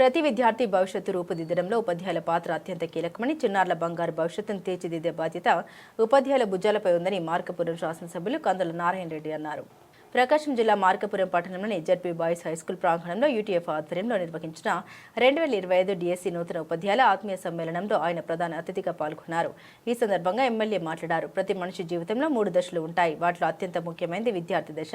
ప్రతి విద్యార్థి భవిష్యత్తు రూపుదిద్దడంలో ఉపాధ్యాయుల పాత్ర అత్యంత కీలకమని చిన్నారుల బంగారు భవిష్యత్తును తీర్చిదిద్దే బాధ్యత ఉపాధ్యాయుల భుజాలపై ఉందని మార్కపురం శాసనసభ్యులు కందుల నారాయణ రెడ్డి అన్నారు. ప్రకాశం జిల్లా మార్కపురం పట్టణంలోని జడ్పీ బాయ్స్ హైస్కూల్ ప్రాంగణంలో యూటీఎఫ్ ఆధ్వర్యంలో నిర్వహించిన రెండు వేల ఇరవై ఐదు డిఎస్సి నూతన ఉపాధ్యాయుల ఆత్మీయ సమ్మేళనంలో ఆయన ప్రధాన అతిథిగా పాల్గొన్నారు. ఈ సందర్భంగా ఎమ్మెల్యే మాట్లాడారు. ప్రతి మనిషి జీవితంలో మూడు దశలు ఉంటాయి. వాటిలో అత్యంత ముఖ్యమైనది విద్యార్థి దశ.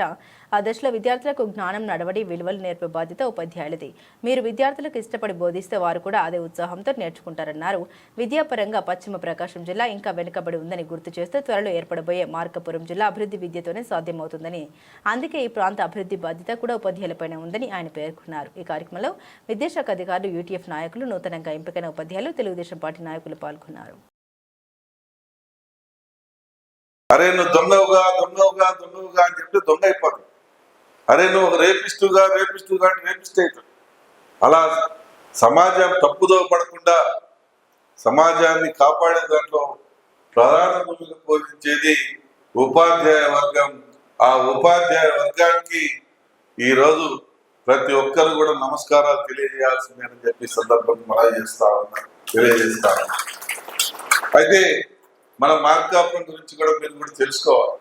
ఆ దశలో విద్యార్థులకు జ్ఞానం నడవడి విలువలు నేర్పే బాధ్యత ఉపాధ్యాయులది. మీరు విద్యార్థులకు ఇష్టపడి బోధిస్తే వారు కూడా అదే ఉత్సాహంతో నేర్చుకుంటారన్నారు. విద్యాపరంగా పశ్చిమ ప్రకాశం జిల్లా ఇంకా వెనుకబడి ఉందని గుర్తు చేస్తూ త్వరలో ఏర్పడబోయే మార్కపురం జిల్లా అభివృద్ధి విద్యతోనే సాధ్యమవుతుందని అందుకే ఈ ప్రాంత అభివృద్ధి బాధ్యత కూడా ఉపాధ్యాయులపైనే ఉందని ఆయన పేర్కొన్నారు. ఈ కార్యక్రమంలో విద్యాశాఖ అధికారులు యూటీఎఫ్ నాయకులు నూతనంగా ఎంపికైన ఉపాధ్యాయులు తెలుగుదేశం పార్టీ నాయకులు పాల్గొన్నారు. అరే నువ్వు దొంగవుగా దొంగవుగా దొంగవుగా అని చెప్తే దొంగ అయిపోతావు అరే నువ్వు ఒక రేపిస్తుగా రేపిస్టుగా అంటే రేపిస్ట్ అవుతావు అలా సమాజం తప్పుదో పడకుండా సమాజాన్ని కాపాడే దాంట్లో ప్రధాన భూమిక పోషించేది ఉపాధ్యాయ వర్గం ఆ ఉపాధ్యాయ వర్గానికి ఈరోజు ప్రతి ఒక్కరు కూడా నమస్కారాలు తెలియజేయాల్సిందేనని చెప్పి సందర్భం మనం చేస్తా ఉన్నాం తెలియజేస్తా ఉన్నాం. అయితే మన మార్కాపురం గురించి కూడా మీరు కూడా తెలుసుకోవాలి.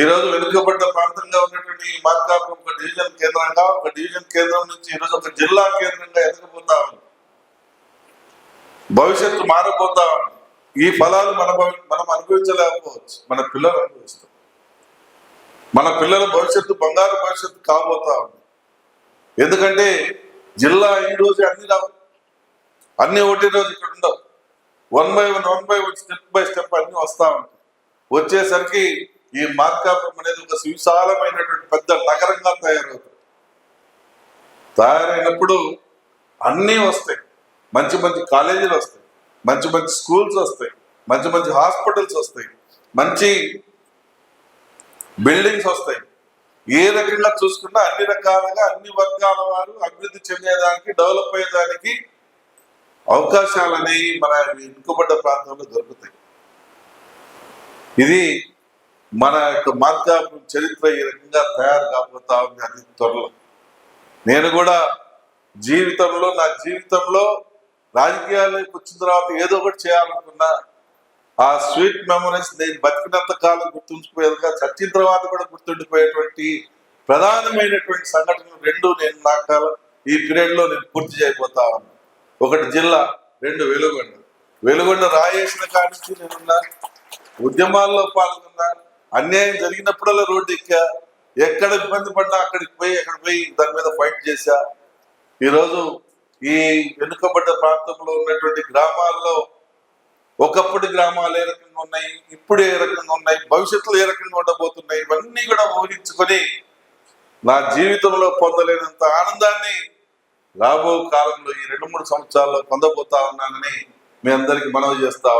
ఈ రోజు వెనుకబడ్డ ప్రాంతంగా ఉన్నటువంటి మార్కాపురం ఒక డివిజన్ కేంద్రంగా ఒక డివిజన్ కేంద్రం నుంచి ఈరోజు ఒక జిల్లా కేంద్రంగా ఎదగబోతా ఉంది. భవిష్యత్తు మారబోతా ఉంది. ఈ ఫలాలు మన మనం అనుభవించలేకపోవచ్చు మన పిల్లలు అనుభవిస్తాం మన పిల్లల భవిష్యత్తు బంగారు భవిష్యత్తు కాబోతా ఉంది. ఎందుకంటే జిల్లా ఈ రోజు అన్ని రావు. అన్ని ఒకటి రోజు ఇక్కడ ఉండవు. One by one one by one step by step అన్ని వస్తా ఉంటాయి. వచ్చేసరికి ఈ మార్కాపురం అనేది ఒక సువిశాలమైనటువంటి పెద్ద నగరంగా తయారవుతుంది. తయారైనప్పుడు అన్నీ వస్తాయి. మంచి మంచి కాలేజీలు వస్తాయి. మంచి మంచి స్కూల్స్ వస్తాయి. మంచి మంచి హాస్పిటల్స్ వస్తాయి. మంచి బిల్డింగ్స్ వస్తాయి. ఏ రకంగా చూసుకున్నా అన్ని రకాలుగా అన్ని వర్గాల వారు అభివృద్ధి చెందేదానికి డెవలప్ అయ్యేదానికి అవకాశాలు అనేవి మన వెనుకబడ్డ ప్రాంతంలో దొరుకుతాయి. ఇది మన యొక్క మార్గాపు చరిత్ర ఈ రకంగా తయారు కాబోతా ఉంది అతి త్వరలో. నేను కూడా జీవితంలో నా జీవితంలో రాజకీయాలకు వచ్చిన తర్వాత ఏదో ఒకటి చేయాలనుకున్నా ఆ స్వీట్ మెమరీస్ నేను బతికినంత కాలం గుర్తుండిపోయేదిగా చచ్చిన తర్వాత కూడా గుర్తుండిపోయేటువంటి ప్రధానమైనటువంటి సంఘటనలు రెండు నేను నా కాలం ఈ పీరియడ్లో నేను పూర్తి చేయబోతా ఉన్నాను ఒకటి జిల్లా రెండు వెలుగొండ. వెలుగొండ రాయేసిన కాడి నేను నేనున్నా ఉద్యమాల్లో పాల్గొన్నా అన్యాయం జరిగినప్పుడల్లా రోడ్డు ఎక్కా ఎక్కడ ఇబ్బంది పడ్డా అక్కడికి పోయి అక్కడ పోయి దాని మీద ఫైట్ చేశా. ఈరోజు ఈ వెనుకబడ్డ ప్రాంతంలో ఉన్నటువంటి గ్రామాల్లో ఒకప్పటి గ్రామాలు ఏ రకంగా ఉన్నాయి ఇప్పుడు ఏ రకంగా ఉన్నాయి భవిష్యత్తులో ఏ రకంగా ఉండబోతున్నాయి ఇవన్నీ కూడా ఊహించుకొని నా జీవితంలో పొందలేనంత ఆనందాన్ని రాబో కాలంలో ఈ రెండు మూడు సంవత్సరాల్లో పొందబోతా ఉన్నానని మీ అందరికి మనవి చేస్తా